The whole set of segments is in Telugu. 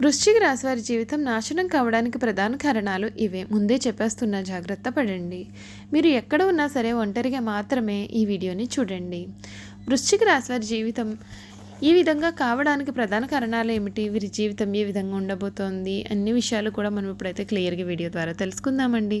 వృశ్చిక రాశి వారి జీవితం నాశనం కావడానికి ప్రధాన కారణాలు ఇవే. ముందే చెప్పేస్తున్న జాగ్రత్త పడండి. మీరు ఎక్కడ ఉన్నా సరే ఒంటరిగా మాత్రమే ఈ వీడియోని చూడండి. వృశ్చిక రాశి వారి జీవితం ఈ విధంగా కావడానికి ప్రధాన కారణాలు ఏమిటి? వీరి జీవితం ఏ విధంగా ఉండబోతోంది? అన్ని విషయాలు కూడా మనం ఇప్పుడైతే క్లియర్గా వీడియో ద్వారా తెలుసుకుందామండి.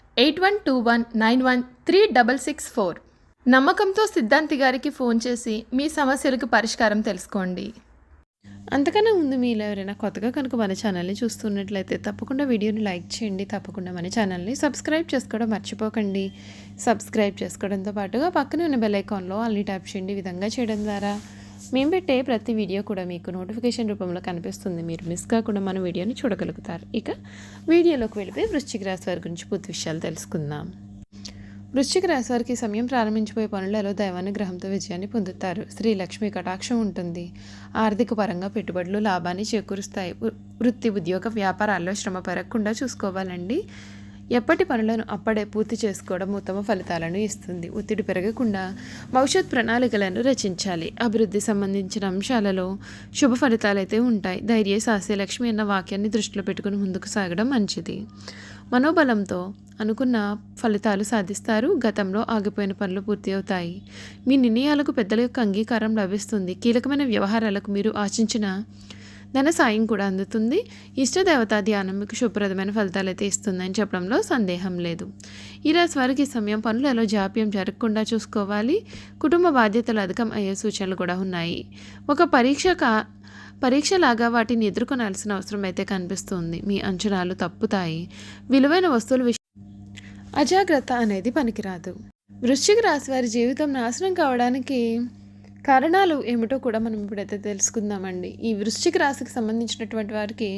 eight one two one nine one three double six four. నమ్మకంతో సిద్ధాంతి గారికి ఫోన్ చేసి మీ సమస్యలకు పరిష్కారం తెలుసుకోండి. అంతకన్నా ముందు మీలో ఎవరైనా కొత్తగా కనుక మన ఛానల్ని చూస్తున్నట్లయితే తప్పకుండా వీడియోని లైక్ చేయండి తప్పకుండా మన ఛానల్ని సబ్స్క్రైబ్ చేసుకోవడం మర్చిపోకండి. సబ్స్క్రైబ్ చేసుకోవడంతో పాటుగా పక్కనే ఉన్న బెల్ ఐకాన్లో అన్ని ట్యాప్ చేయండి విధంగా చేయడం ద్వారా. మేము పెట్టే ప్రతి వీడియో కూడా మీకు నోటిఫికేషన్ రూపంలో కనిపిస్తుంది. మీరు మిస్ కాకుండా మన వీడియోని చూడగలుగుతారు. ఇక వీడియోలోకి వెళ్ళిపోయి వృశ్చిక రాశి వారి గురించి పూర్తి విషయాలు తెలుసుకుందాం. వృశ్చిక రాశి వారికి సమయం ప్రారంభించిపోయే పనులలో దైవానుగ్రహంతో విజయాన్ని పొందుతారు. శ్రీ లక్ష్మి కటాక్షం ఉంటుంది. ఆర్థిక పరంగా పెట్టుబడులు లాభాన్ని చేకూరుస్తాయి. వృత్తి ఉద్యోగ వ్యాపారాల్లో శ్రమ పెరగకుండా చూసుకోవాలండి. ఎప్పటి పనులను అప్పుడే పూర్తి చేసుకోవడం ఉత్తమ ఫలితాలను ఇస్తుంది. ఒత్తిడి పెరగకుండా భవిష్యత్ ప్రణాళికలను రచించాలి. అభివృద్ధి సంబంధించిన అంశాలలో శుభ ఫలితాలైతే ఉంటాయి. ధైర్య సాస్య లక్ష్మి అన్న వాక్యాన్ని దృష్టిలో పెట్టుకుని ముందుకు సాగడం మంచిది. మనోబలంతో అనుకున్న ఫలితాలు సాధిస్తారు. గతంలో ఆగిపోయిన పనులు పూర్తి అవుతాయి మీ నిర్ణయాలకు పెద్దల యొక్క అంగీకారం లభిస్తుంది. కీలకమైన వ్యవహారాలకు మీరు ఆశించిన ధన సాయం కూడా అందుతుంది. ఇష్టదేవతా ధ్యానం మీకు శుభ్రదమైన ఫలితాలు అయితే ఇస్తుందని చెప్పడంలో సందేహం లేదు. ఈ రాశి వారికి ఈ సమయం పనులలో జాప్యం జరగకుండా చూసుకోవాలి? కుటుంబ బాధ్యతలు అధికం అయ్యే సూచనలు కూడా ఉన్నాయి. ఒక పరీక్ష కా పరీక్షలాగా వాటిని ఎదుర్కొనాల్సిన అవసరం అయితే కనిపిస్తుంది. మీ అంచనాలు తప్పుతాయి. విలువైన వస్తువుల విషయం అజాగ్రత్త అనేది పనికిరాదు. వృశ్చిక రాశి వారి జీవితం నాశనం కావడానికి కారణాలు ఏమిటో కూడా మనం ఇప్పుడైతే తెలుసుకుందామండి. ఈ వృశ్చిక రాశికి సంబంధించినటువంటి వారికి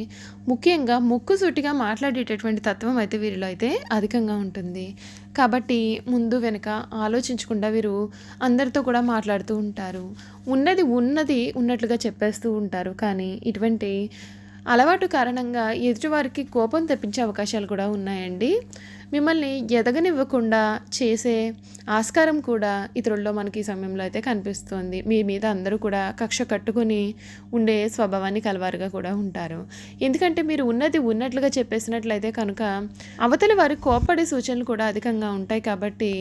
ముఖ్యంగా ముక్కు సూటిగా మాట్లాడేటటువంటి తత్వం అయితే వీరిలో అయితే అధికంగా ఉంటుంది. కాబట్టి ముందు వెనుక ఆలోచించకుండా వీరు అందరితో కూడా మాట్లాడుతూ ఉంటారు. ఉన్నది ఉన్నది ఉన్నట్లుగా చెప్పేస్తూ ఉంటారు. కానీ ఇటువంటి అలవాటు కారణంగా ఎదుటివారికి కోపం తెప్పించే అవకాశాలు కూడా ఉన్నాయండి. మిమ్మల్ని ఎదగనివ్వకుండా చేసే ఆస్కారం కూడా ఇతరుల్లో మనకి ఈ సమయంలో అయితే కనిపిస్తుంది. మీ మీద అందరూ కూడా కక్ష కట్టుకొని ఉండే స్వభావాన్ని కలవారుగా కూడా ఉంటారు. ఎందుకంటే మీరు ఉన్నది ఉన్నట్లుగా చెప్పేసినట్లయితే కనుక అవతలి వారి కోపడే సూచనలు కూడా అధికంగా ఉంటాయి కాబట్టి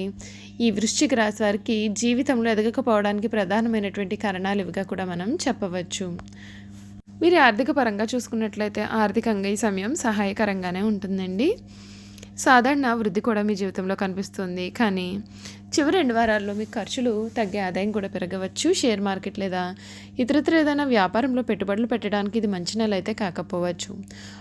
ఈ వృశ్చిక రాశి వారికి జీవితంలో ఎదగకపోవడానికి ప్రధానమైనటువంటి కారణాలు ఇవిగా కూడా మనం చెప్పవచ్చు. మీరు ఆర్థిక పరంగా చూసుకున్నట్లయితే ఆర్థికంగా ఈ సమయం సహాయకరంగానే ఉంటుందండి. సాధారణ వృద్ధి కూడా మీ జీవితంలో కనిపిస్తుంది. కానీ చివరి రెండు వారాల్లో మీ ఖర్చులు తగ్గే ఆదాయం కూడా పెరగవచ్చు. షేర్ మార్కెట్ లేదా ఇతరత్ర ఏదైనా వ్యాపారంలో పెట్టుబడులు పెట్టడానికి ఇది మంచి నెల అయితే కాకపోవచ్చు.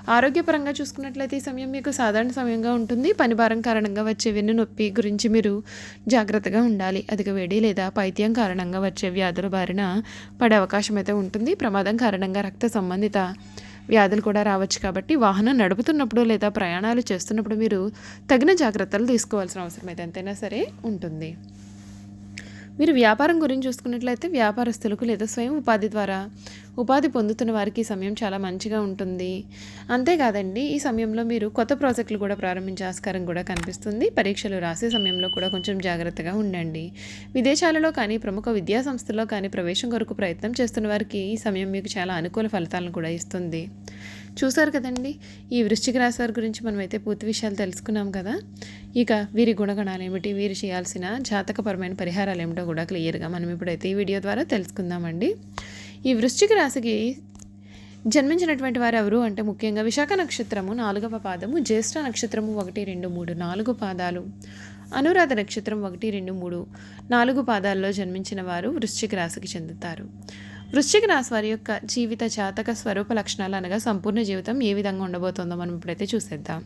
ఆరోగ్యపరంగా చూసుకున్నట్లయితే ఈ సమయం మీకు సాధారణ సమయంగా ఉంటుంది. పని భారం కారణంగా వచ్చే వెన్ను నొప్పి గురించి మీరు జాగ్రత్తగా ఉండాలి. అధిక వేడి లేదా పైత్యం కారణంగా వచ్చే వ్యాధుల బారిన పడే అవకాశం అయితే ఉంటుంది. ప్రమాదం కారణంగా రక్త సంబంధిత వ్యాధులు కూడా రావచ్చు కాబట్టి వాహనం నడుపుతున్నప్పుడు లేదా ప్రయాణాలు చేస్తున్నప్పుడు మీరు తగిన జాగ్రత్తలు తీసుకోవాల్సిన అవసరం అయితే ఎంతైనా సరే ఉంటుంది. మీరు వ్యాపారం గురించి చూసుకున్నట్లయితే వ్యాపారస్తులకు లేదా స్వయం ఉపాధి ద్వారా ఉపాధి పొందుతున్న వారికి ఈ సమయం చాలా మంచిగా ఉంటుంది. అంతేకాదండి ఈ సమయంలో మీరు కొత్త ప్రాజెక్టులు కూడా ప్రారంభించే ఆస్కారం కూడా కనిపిస్తుంది. పరీక్షలు రాసే సమయంలో కూడా కొంచెం జాగ్రత్తగా ఉండండి. విదేశాలలో కానీ ప్రముఖ విద్యా సంస్థల్లో కానీ ప్రవేశం కొరకు ప్రయత్నం చేస్తున్న వారికి ఈ సమయం మీకు చాలా అనుకూల ఫలితాలను కూడా ఇస్తుంది. చూసారు కదండి? ఈ వృశ్చిక రాశి వారి గురించి మనమైతే పూర్తి విషయాలు తెలుసుకున్నాం కదా. ఇక వీరి గుణగణాలు ఏమిటి? వీరు చేయాల్సిన జాతకపరమైన పరిహారాలు ఏమిటో కూడా క్లియర్గా మనం ఇప్పుడైతే ఈ వీడియో ద్వారా తెలుసుకుందామండి. ఈ వృశ్చిక రాశికి జన్మించినటువంటి వారు ఎవరు అంటే ముఖ్యంగా విశాఖ నక్షత్రము నాలుగవ పాదము జ్యేష్ఠ నక్షత్రము ఒకటి రెండు మూడు నాలుగు పాదాలు అనురాధ నక్షత్రం ఒకటి రెండు మూడు నాలుగు పాదాల్లో జన్మించిన వారు వృశ్చిక రాశికి చెందుతారు. వృశ్చిక రాశి వారి యొక్క జీవిత జాతక స్వరూప లక్షణాలు అనగా సంపూర్ణ జీవితం ఏ విధంగా ఉండబోతుందో మనం ఇప్పుడైతే చూసేద్దాం.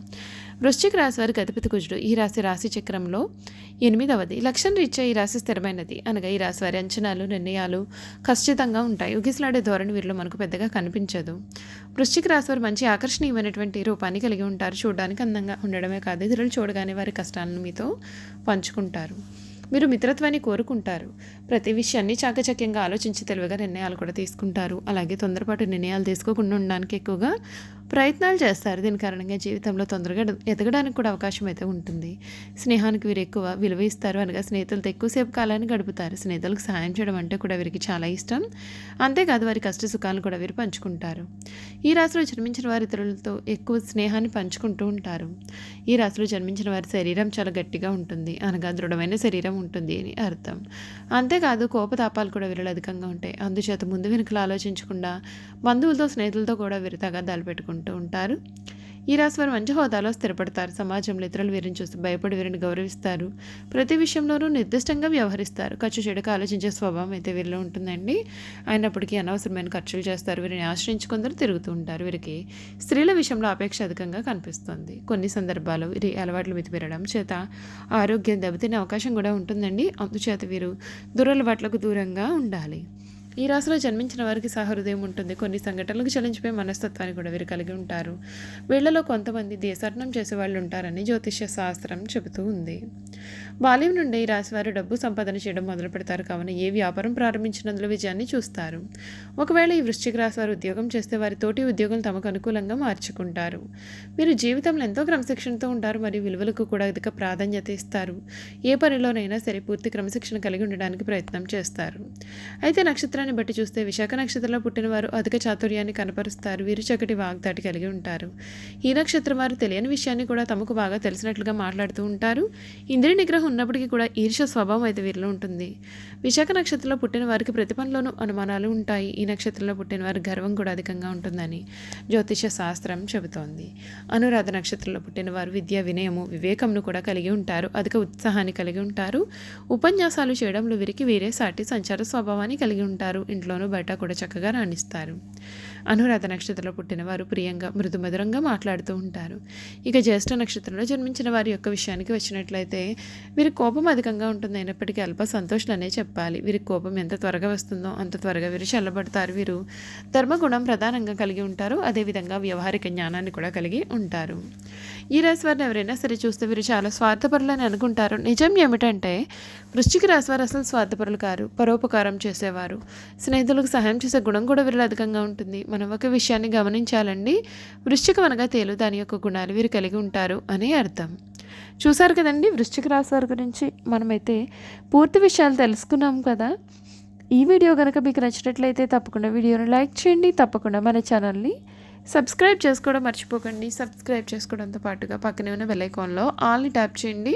వృశ్చిక రాశి వారి అధిపతి కుజుడు ఈ రాశి రాశి చక్రంలో ఎనిమిదవది. లక్షణ రీత్యా ఈ రాశి స్థిరమైనది. అనగా ఈ రాశి వారి అంచనాలు నిర్ణయాలు ఖచ్చితంగా ఉంటాయి. ఉగిసలాడే ధోరణి వీరిలో మనకు పెద్దగా కనిపించదు. వృశ్చిక రాశి వారు మంచి ఆకర్షణీయమైనటువంటి రూపాన్ని కలిగి ఉంటారు. చూడడానికి అందంగా ఉండడమే కాదు ఇతరులు చూడగానే వారి కష్టాలను మీతో పంచుకుంటారు. మీరు మిత్రత్వాన్ని కోరుకుంటారు. ప్రతి విషయాన్ని చాకచక్యంగా ఆలోచించి తెలివిగా నిర్ణయాలు కూడా తీసుకుంటారు. అలాగే తొందరపాటు నిర్ణయాలు తీసుకోకుండా ఉండడానికి ఎక్కువగా ప్రయత్నాలు చేస్తారు. దీని కారణంగా జీవితంలో తొందరగా ఎదగడానికి కూడా అవకాశం అయితే ఉంటుంది. స్నేహానికి వీరు ఎక్కువ విలువ ఇస్తారు అనగా స్నేహితులతో ఎక్కువసేపు కాలాన్ని గడుపుతారు. స్నేహితులకు సహాయం చేయడం అంటే కూడా వీరికి చాలా ఇష్టం. అంతేకాదు వారి కష్ట సుఖాలను కూడా వీరు పంచుకుంటారు. ఈ రాశిలో జన్మించిన వారి ఇతరులతో ఎక్కువ స్నేహాన్ని పంచుకుంటూ ఉంటారు. ఈ రాశిలో జన్మించిన వారి శరీరం చాలా గట్టిగా ఉంటుంది. అనగా దృఢమైన శరీరం ఉంటుంది అని అర్థం. అంతేకాదు కోపతాపాలు కూడా వీరిలో అధికంగా ఉంటాయి. అందుచేత ముందు వెనుకలు ఆలోచించకుండా బంధువులతో స్నేహితులతో కూడా విరతగా తగాదాలు పెట్టుకుంటూ ఉంటారు. ఈ రాశి మంచి హోదాలో స్థిరపడతారు. సమాజంలో ఇతరులు వీరిని చూసి భయపడి వీరిని గౌరవిస్తారు. ప్రతి విషయంలోనూ నిర్దిష్టంగా వ్యవహరిస్తారు. ఖర్చు చెడుకు ఆలోచించే స్వభావం అయితే వీరిలో ఉంటుందండి. అయినప్పటికీ అనవసరమైన ఖర్చులు చేస్తారు. వీరిని ఆశ్రయించి కొందరు తిరుగుతూ ఉంటారు. వీరికి స్త్రీల విషయంలో అపేక్ష అధికంగా కనిపిస్తుంది. కొన్ని సందర్భాలు వీరి అలవాట్లు మితిపెరడం చేత ఆరోగ్యం దెబ్బతినే అవకాశం కూడా ఉంటుందండి. అందుచేత వీరు దురలవాట్లకు దూరంగా ఉండాలి. ఈ రాశిలో జన్మించిన వారికి సహృదయం ఉంటుంది. కొన్ని సంఘటనలకు చలించిపోయే మనస్తత్వాన్ని కూడా వీరు కలిగి ఉంటారు. వీళ్ళలో కొంతమంది దేశాటనం చేసే వాళ్ళు ఉంటారని జ్యోతిష్య శాస్త్రం చెబుతూ ఉంది. బాల్యం నుండి ఈ రాశివారు డబ్బు సంపాదన చేయడం మొదలు పెడతారు. కావున ఏ వ్యాపారం ప్రారంభించినందులో విజయాన్ని చూస్తారు. ఒకవేళ ఈ వృశ్చిక రాశి వారు ఉద్యోగం చేస్తే వారి తోటి ఉద్యోగం తమకు అనుకూలంగా మార్చుకుంటారు. మీరు జీవితంలో ఎంతో క్రమశిక్షణతో ఉంటారు. మరియు విలువలకు కూడా అధిక ప్రాధాన్యత ఇస్తారు. ఏ పనిలోనైనా సరే పూర్తి క్రమశిక్షణ కలిగి ఉండడానికి ప్రయత్నం చేస్తారు. అయితే నక్షత్రం నక్షత్రాన్ని బట్టి చూస్తే విశాఖ నక్షత్రంలో పుట్టిన వారు అధిక చాతుర్యాన్ని కనపరుస్తారు. వీరు చక్కటి వాగ్దాటి కలిగి ఉంటారు. ఈ నక్షత్రం వారు తెలియని విషయాన్ని కూడా తమకు బాగా తెలిసినట్లుగా మాట్లాడుతూ ఉంటారు. ఇంద్రియ నిగ్రహం ఉన్నప్పటికీ కూడా ఈర్ష స్వభావం అయితే వీరిలో ఉంటుంది. విశాఖ నక్షత్రంలో పుట్టిన వారికి ప్రతి పనిలోనూ అనుమానాలు ఉంటాయి. ఈ నక్షత్రంలో పుట్టిన వారి గర్వం కూడా అధికంగా ఉంటుందని జ్యోతిష శాస్త్రం చెబుతోంది. అనురాధ నక్షత్రంలో పుట్టిన వారు విద్య వినయము వివేకంను కూడా కలిగి ఉంటారు. అధిక ఉత్సాహాన్ని కలిగి ఉంటారు. ఉపన్యాసాలు చేయడంలో వీరికి వేరే సాటి సంచార స్వభావాన్ని కలిగి ఉంటారు. వారు ఇంట్లోనూ బయట కూడా చక్కగా రాణిస్తారు. అనురాధ నక్షత్రంలో పుట్టిన వారు ప్రియంగా మృదుమధురంగా మాట్లాడుతూ ఉంటారు. ఇక జ్యేష్ఠ నక్షత్రంలో జన్మించిన వారి యొక్క విషయానికి వచ్చినట్లయితే వీరి కోపం అధికంగా ఉంటుంది అయినప్పటికీ అల్ప సంతోషాలనే చెప్పాలి. వీరి కోపం ఎంత త్వరగా వస్తుందో అంత త్వరగా వీరు చల్లబడతారు. వీరు ధర్మగుణం ప్రధానంగా కలిగి ఉంటారు. అదేవిధంగా వ్యవహారిక జ్ఞానాన్ని కూడా కలిగి ఉంటారు. ఈ రాశి వారిని ఎవరైనా సరే చూస్తే వీరు చాలా స్వార్థపరులని అనుకుంటారు. నిజం ఏమిటంటే వృశ్చిక రాశి వారు అసలు స్వార్థపరులు కారు. పరోపకారం చేసేవారు. స్నేహితులకు సహాయం చేసే గుణం కూడా వీరిలో అధికంగా ఉంటుంది. మనం ఒక విషయాన్ని గమనించాలండి. వృశ్చికం అనగా తేలు దాని యొక్క గుణాలు వీరు కలిగి ఉంటారు అని అర్థం. చూసారు కదండి వృశ్చిక రాశి వారి గురించి మనమైతే పూర్తి విషయాలు తెలుసుకున్నాం కదా. ఈ వీడియో కనుక మీకు నచ్చినట్లయితే తప్పకుండా వీడియోని లైక్ చేయండి. తప్పకుండా మన ఛానల్ని సబ్స్క్రైబ్ చేసుకోవడం మర్చిపోకండి. సబ్స్క్రైబ్ చేసుకోవడంతో పాటుగా పక్కనే ఉన్న బెల్లైకాన్లో ఆల్ని ట్యాప్ చేయండి.